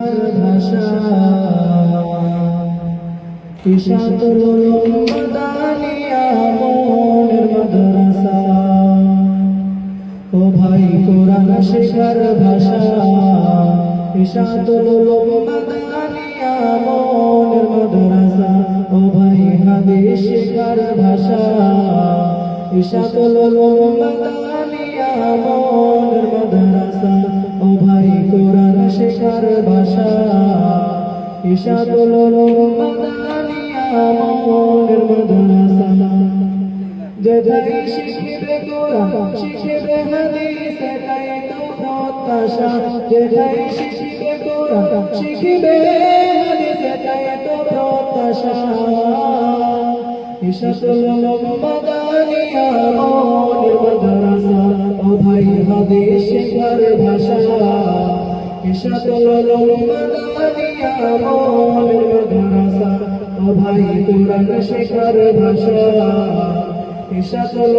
ভাষা। মনের মাদ্রাসা। ও ভাই, কোরআন শেখার ভাষা। ইশাতুল মাদানিয়া মনের মাদ্রাসা। ও ভাই, হাদিস শেখার ভাষা। ইশাতুল মাদানিয়া মনের মাদ্রাসা। ইশাতুল মাদানিয়া মনের মাদ্রাসা যেটাই শিখবে কোরআন শিখবে হাদিস এটাই তো প্রত্যাশা যেটাই শিখবে কোরআন শিখবে হাদিস এটাই ভাই কোরআন শেখার ভাষা ইশাতুল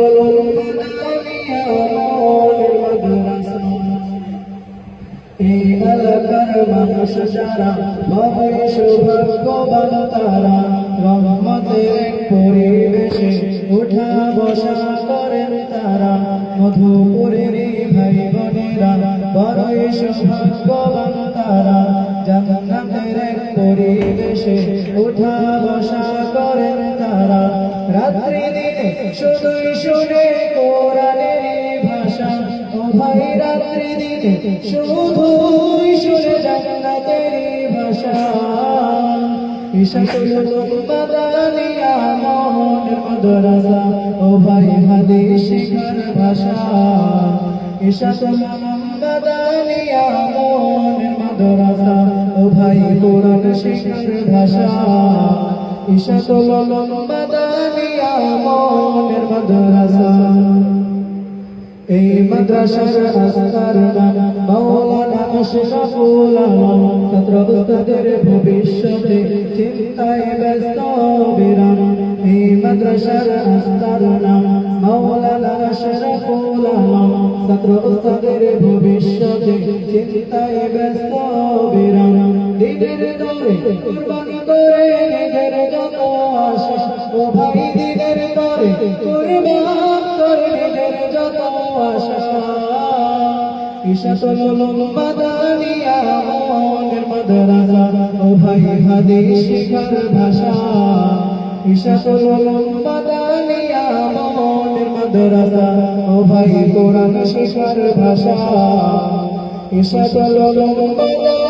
এই এলাকার মানুষ যারা ভাবে সৌভাগ্যবান তারা রহমতের পরিবেশে উঠা বসা করেন তারা মধুপুরের ভাই বোনেরা, বড়ই সৌভাগ্যবান উঠা বসা করেন তারা। রাত্রি দিনে শুধুই শুনে কোরআনের ভাষা। ও ভাই, রাত্রি দিনে শুধুই শুনে জান্নাতের ভাষা। ইশাকুল মাদানিয়া মোহন মাদ্রাসা মাদানিয়া মোহন মাদ্রাসা। ও ভাই, কোরআন শিখার ভাষা। ইশাকুল মাদানিয়া মোহন মাদ্রাসা। এই মাদ্রাসার আস্তার নাম মাওলানা আশরাফুল আলম। ছাত্র ভবিষ্যতে চিন্তায় ব্যস্ত। আলম ছাত্র উস্তাদের ভবিষ্যতে চিন্তায় ব্যস্ত বিরাম। দিনের দরে কুরবানি করে নিজের যত আশা, ও ভাই দিনের দরে কুরবান করে নিজের যত আশা। ইশাতুল ভাষা। মাদ্রাসা ও ভাই কোরআন শিখার ভাষা। ইশাতুল মাদানিয়া